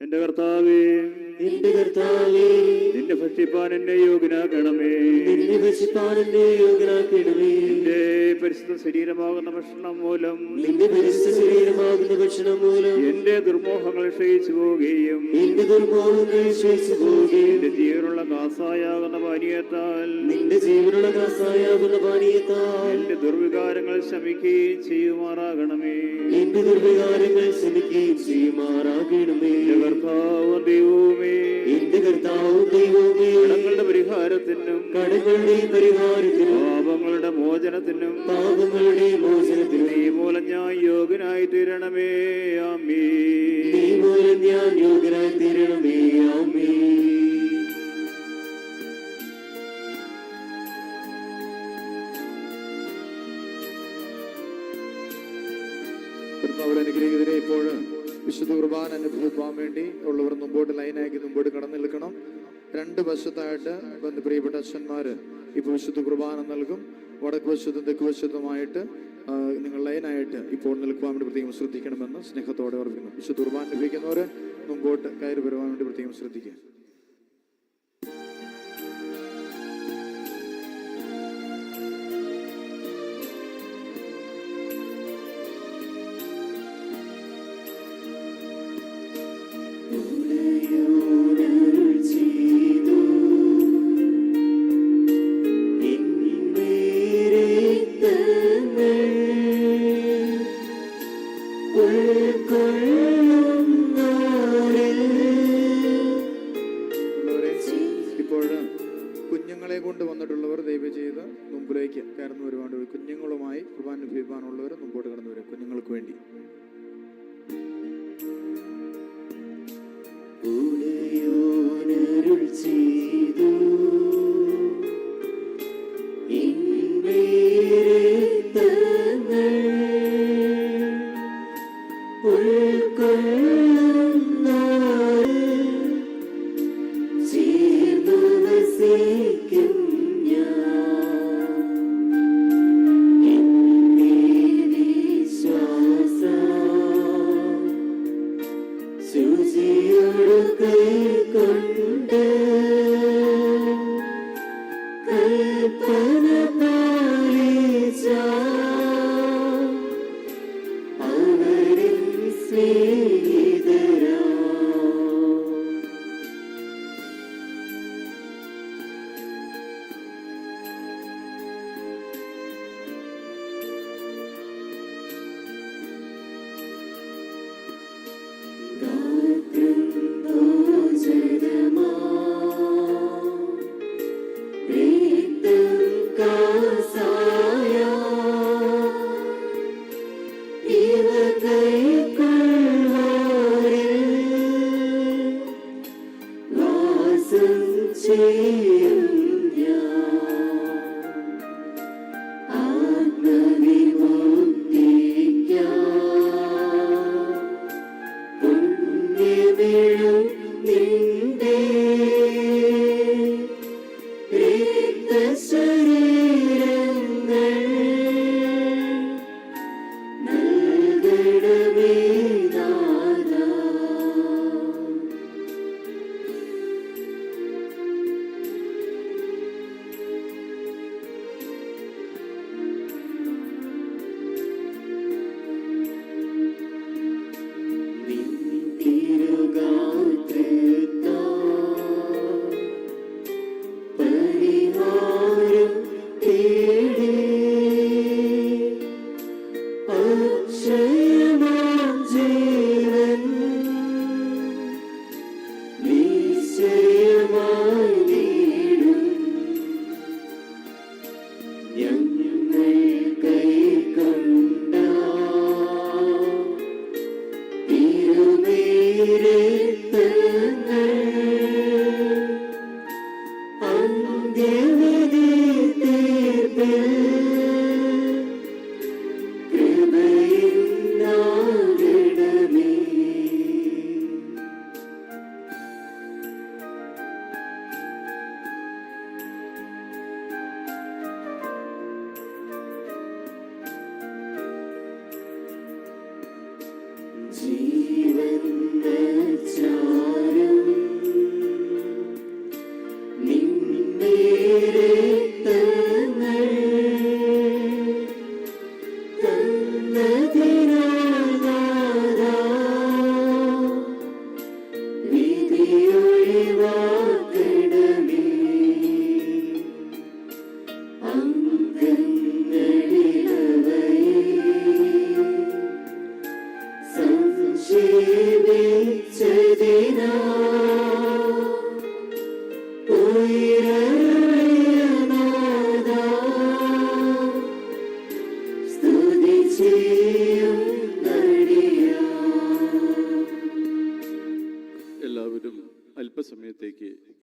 എന്റെ കർത്താവേ എന്റെ കർത്താവേ നിന്റെ ഭക്ഷിപ്പാൻ എന്നെ യോഗ്യനാക്കണമേ. നിന്നെ ഭക്ഷിപ്പാൻ എന്നെ യോഗ്യനാക്കണമേ. നിന്റെ പരിശുദ്ധ ശരീരമാകുന്ന ഭക്ഷണം മൂലം നിന്റെ പരിശുദ്ധ ശരീരമാകുന്ന ഭക്ഷണം മൂലം എന്റെ ദുർമോഹങ്ങൾ ക്ഷയിച്ചു പോവുകയും എന്റെ ദുർമോഹങ്ങൾ ക്ഷയിച്ചു പോവുകയും എന്റെ ജീവനുള്ള കാസായാകുന്ന പാനീയത്താൽ നിന്റെ ജീവനുള്ള കാസായാകുന്ന പാനീയത്താൽ എന്റെ ദുർവികാരങ്ങൾ ശമിക്കുകയും ചെയ്യുമാറാകണമേ. എന്റെ ദുർവികാരങ്ങൾ ശമിക്കുകയും ചെയ്യുമാറാകണമേ. കർത്താവും പരിഹാരത്തിനും കടങ്ങളുടെ പരിഹാരത്തിനും പാപങ്ങളുടെ മോചനത്തിനും പാപങ്ങളുടെ മോചനത്തിനും നീ മൂലം ഞാൻ യോഗ്യനായി തീരണമേ. ആമേ നീ മൂലം ഞാൻ യോഗ്യനായി തീരണമേ. ആമീ ഇപ്പോഴും ഇപ്പോൾ വിശുദ്ധ കുർബാന അനുഭവിക്കാൻ വേണ്ടി ഉള്ളവർ മുമ്പോട്ട് ലൈനാക്കി മുമ്പോട്ട് കടന്നു നിൽക്കണം. രണ്ട് വശത്തായിട്ട് പ്രിയപ്പെട്ട അച്ഛന്മാർ ഇപ്പോൾ വിശുദ്ധ കുർബാന നൽകും. വടക്ക് വശത്തും തെക്ക് വശത്തുമായിട്ട് നിങ്ങൾ ലൈനായിട്ട് ഇപ്പോൾ നിൽക്കുവാൻ വേണ്ടി പ്രത്യേകം ശ്രദ്ധിക്കണമെന്ന് സ്നേഹത്തോടെ ഓർമ്മിക്കുന്നു വിശുദ്ധ കുർബാന ലഭിക്കുന്നവര് മുമ്പോട്ട് കയറി വരുവാൻ വേണ്ടി പ്രത്യേകം ശ്രദ്ധിക്കുക. ഇപ്പോൾ കുഞ്ഞുങ്ങളെ കൊണ്ട് വന്നിട്ടുള്ളവർ ദയവ് ചെയ്ത് മുമ്പിലേക്ക് കയറുന്നു കുഞ്ഞുങ്ങളുമായി കുർബാന അനുഭവിക്കാനുള്ളവർ മുമ്പോട്ട് കടന്നു വരും കുഞ്ഞുങ്ങൾക്ക് വേണ്ടി. Espírito. 是。we will